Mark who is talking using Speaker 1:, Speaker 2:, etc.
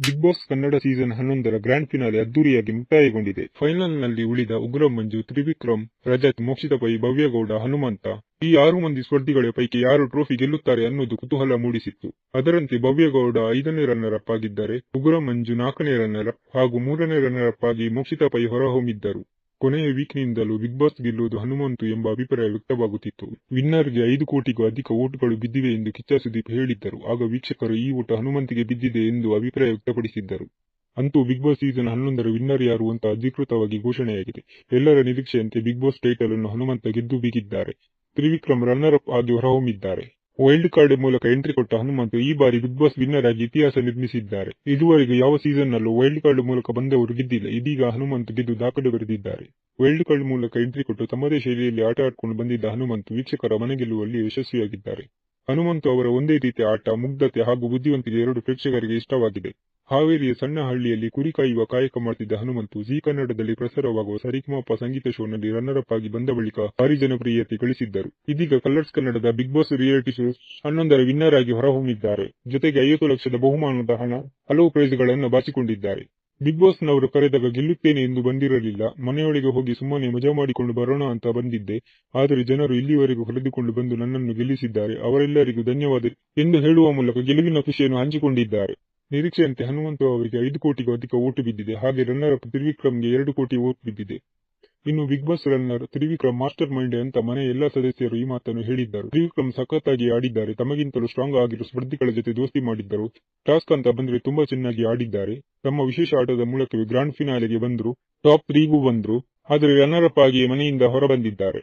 Speaker 1: Big boss Kannada season ಹನ್ನೊಂದರ grand finale ಅದ್ದೂರಿಯಾಗಿ ಮುಕ್ತಾಯಗೊಂಡಿದೆ. ಫೈನಲ್ನಲ್ಲಿ ಉಳಿದ ಉಗ್ರ ಮಂಜು ತ್ರಿವಿಕ್ರಮ್, ರಜತ್ ಮೋಕ್ಷಿತ ಪೈ ಭವ್ಯಗೌಡ, ಹನುಮಂತ ಈ ಆರು ಮಂದಿ ಸ್ಪರ್ಧಿಗಳ ಪೈಕಿ ಯಾರು ಟ್ರೋಫಿ ಗೆಲ್ಲುತ್ತಾರೆ ಅನ್ನೋದು ಕುತೂಹಲ ಮೂಡಿಸಿತ್ತು. ಅದರಂತೆ ಭವ್ಯಗೌಡ ಐದನೇ ರನ್ನರ್ ಅಪ್ ಆಗಿದ್ದರೆ ಉಗ್ರ ಮಂಜು ನಾಲ್ಕನೇ ರನ್ನರ್ ಅಪ್ ಹಾಗೂ ಮೂರನೇ ರನ್ನರ್ ಅಪ್ ಆಗಿ ಮೋಕ್ಷಿತ ಪೈ ಹೊರಹೊಮ್ಮಿದ್ದರು. ಕೊನೆಯ ವೀಕ್ನಿಂದಲೂ ಬಿಗ್ ಬಾಸ್ ಗೆಲ್ಲುವುದು ಹನುಮಂತು ಎಂಬ ಅಭಿಪ್ರಾಯ ವ್ಯಕ್ತವಾಗುತ್ತಿತ್ತು. ವಿನ್ನರ್ಗೆ ಐದು ಕೋಟಿಗೂ ಅಧಿಕ ಓಟುಗಳು ಬಿದ್ದಿವೆ ಎಂದು ಕಿಚ್ಚ ಸುದೀಪ್ ಹೇಳಿದ್ದರು. ಆಗ ವೀಕ್ಷಕರು ಈ ಓಟ ಹನುಮಂತಿಗೆ ಬಿದ್ದಿದೆ ಎಂದು ಅಭಿಪ್ರಾಯ ವ್ಯಕ್ತಪಡಿಸಿದ್ದರು. ಅಂತೂ ಬಿಗ್ ಬಾಸ್ ಸೀಸನ್ ಹನ್ನೊಂದರ ವಿನ್ನರ್ ಯಾರು ಅಂತ ಅಧಿಕೃತವಾಗಿ ಘೋಷಣೆಯಾಗಿದೆ. ಎಲ್ಲರ ನಿರೀಕ್ಷೆಯಂತೆ ಬಿಗ್ ಬಾಸ್ ಟೈಟಲ್ ಅನ್ನು ಹನುಮಂತ ಗೆದ್ದು ಬೀಗಿದ್ದಾರೆ. ತ್ರಿವಿಕ್ರಮ್ ರನ್ನರ್ ಅಪ್ ಆಗಿ ಹೊರಹೊಮ್ಮಿದ್ದಾರೆ. ವೈಲ್ಡ್ ಕಾರ್ಡ್ ಮೂಲಕ ಎಂಟ್ರಿ ಕೊಟ್ಟ ಹನುಮಂತು ಈ ಬಾರಿ ಬಿಗ್ ಬಾಸ್ ವಿನ್ನರ್ ಆಗಿ ಇತಿಹಾಸ ನಿರ್ಮಿಸಿದ್ದಾರೆ. ಇದುವರೆಗೂ ಯಾವ ಸೀಸನ್ ನಲ್ಲೂ ವೈಲ್ಡ್ ಕಾರ್ಡ್ ಮೂಲಕ ಬಂದವರು ಗೆದ್ದಿಲ್ಲ. ಇದೀಗ ಹನುಮಂತು ಗೆದ್ದು ದಾಖಲೆ ಬರೆದಿದ್ದಾರೆ. ವೈಲ್ಡ್ ಕಾರ್ಡ್ ಮೂಲಕ ಎಂಟ್ರಿ ಕೊಟ್ಟು ತಮ್ಮದೇ ಶೈಲಿಯಲ್ಲಿ ಆಟ ಆಡ್ಕೊಂಡು ಬಂದಿದ್ದ ಹನುಮಂತು ವೀಕ್ಷಕರ ಮನೆ ಗೆಲ್ಲುವಲ್ಲಿ ಯಶಸ್ವಿಯಾಗಿದ್ದಾರೆ. ಹನುಮಂತು ಅವರ ಒಂದೇ ರೀತಿಯ ಆಟ, ಮುಗ್ಧತೆ ಹಾಗೂ ಬುದ್ಧಿವಂತಿಕೆ ಎರಡು ಪ್ರೇಕ್ಷಕರಿಗೆ ಇಷ್ಟವಾಗಿದೆ. ಹಾವೇರಿಯ ಸಣ್ಣ ಹಳ್ಳಿಯಲ್ಲಿ ಕುರಿ ಕಾಯುವ ಕಾಯಕ ಮಾಡ್ತಿದ್ದ ಹನುಮಂತು ಜಿ ಕನ್ನಡದಲ್ಲಿ ಪ್ರಸಾರವಾಗುವ ಸರಿಗಮಪ ಸಂಗೀತ ಶೋನಲ್ಲಿ ರನ್ನರ್ ಅಪ್ ಆಗಿ ಬಂದ ಬಳಿಕ ಭಾರಿ ಜನಪ್ರಿಯತೆ ಗಳಿಸಿದ್ದರು. ಇದೀಗ ಕಲರ್ಸ್ ಕನ್ನಡದ ಬಿಗ್ ಬಾಸ್ ರಿಯಾಲಿಟಿ ಶೋ ಹನ್ನೊಂದರ ವಿನ್ನರ್ ಆಗಿ ಹೊರಹೊಮ್ಮಿದ್ದಾರೆ. ಜೊತೆಗೆ ಐವತ್ತು ಲಕ್ಷದ ಬಹುಮಾನದ ಹಣ ಹಲವು ಪ್ರೈಸ್ಗಳನ್ನು ಬಾಚಿಕೊಂಡಿದ್ದಾರೆ. ಬಿಗ್ ಬಾಸ್ ನವರು ಕರೆದಾಗ ಗೆಲ್ಲುತ್ತೇನೆ ಎಂದು ಬಂದಿರಲಿಲ್ಲ. ಮನೆಯೊಳಗೆ ಹೋಗಿ ಸುಮ್ಮನೆ ಮಜಾ ಮಾಡಿಕೊಂಡು ಬರೋಣ ಅಂತ ಬಂದಿದ್ದೆ. ಆದರೆ ಜನರು ಇಲ್ಲಿವರೆಗೂ ಕರೆದುಕೊಂಡು ಬಂದು ನನ್ನನ್ನು ಗೆಲ್ಲಿಸಿದ್ದಾರೆ. ಅವರೆಲ್ಲರಿಗೂ ಧನ್ಯವಾದ ಎಂದು ಹೇಳುವ ಮೂಲಕ ಗೆಲುವಿನ ಖುಷಿಯನ್ನು ಹಂಚಿಕೊಂಡಿದ್ದಾರೆ. ನಿರೀಕ್ಷೆಯಂತೆ ಹನುಮಂತು ಅವರಿಗೆ ಐದು ಕೋಟಿಗೂ ಅಧಿಕ ಓಟು ಬಿದ್ದಿದೆ. ಹಾಗೆ ರನ್ನರ್ ಅಪ್ ತ್ರಿವಿಕ್ರಮ್ಗೆ ಎರಡು ಕೋಟಿ ಓಟ್ ಬಿದ್ದಿದೆ. ಇನ್ನು big boss runner Trivikram mastermind ಅಂತ ಮನೆಯ ಎಲ್ಲಾ ಸದಸ್ಯರು ಈ ಮಾತನ್ನು ಹೇಳಿದ್ದಾರೆ. ತ್ರಿವಿಕ್ರಮ್ ಸಖತ್ತಾಗಿ ಆಡಿದ್ದಾರೆ. ತಮಗಿಂತಲೂ ಸ್ಟ್ರಾಂಗ್ ಆಗಿರೋ ಸ್ಪರ್ಧಿಗಳ ಜೊತೆ ದೋಸ್ತಿ ಮಾಡಿದ್ದರು. ಟಾಸ್ಕ್ ಅಂತ ಬಂದ್ರೆ ತುಂಬಾ ಚೆನ್ನಾಗಿ ಆಡಿದ್ದಾರೆ. ತಮ್ಮ ವಿಶೇಷ ಆಟದ ಮೂಲಕವೇ ಗ್ರಾಂಡ್ ಫಿನಾಲೆಗೆ ಬಂದ್ರು. ಟಾಪ್ ತ್ರೀಗೂ ಬಂದ್ರು. ಆದರೆ ರನ್ನರ್ ಅಪ್ ಆಗಿ ಮನೆಯಿಂದ ಹೊರಬಂದಿದ್ದಾರೆ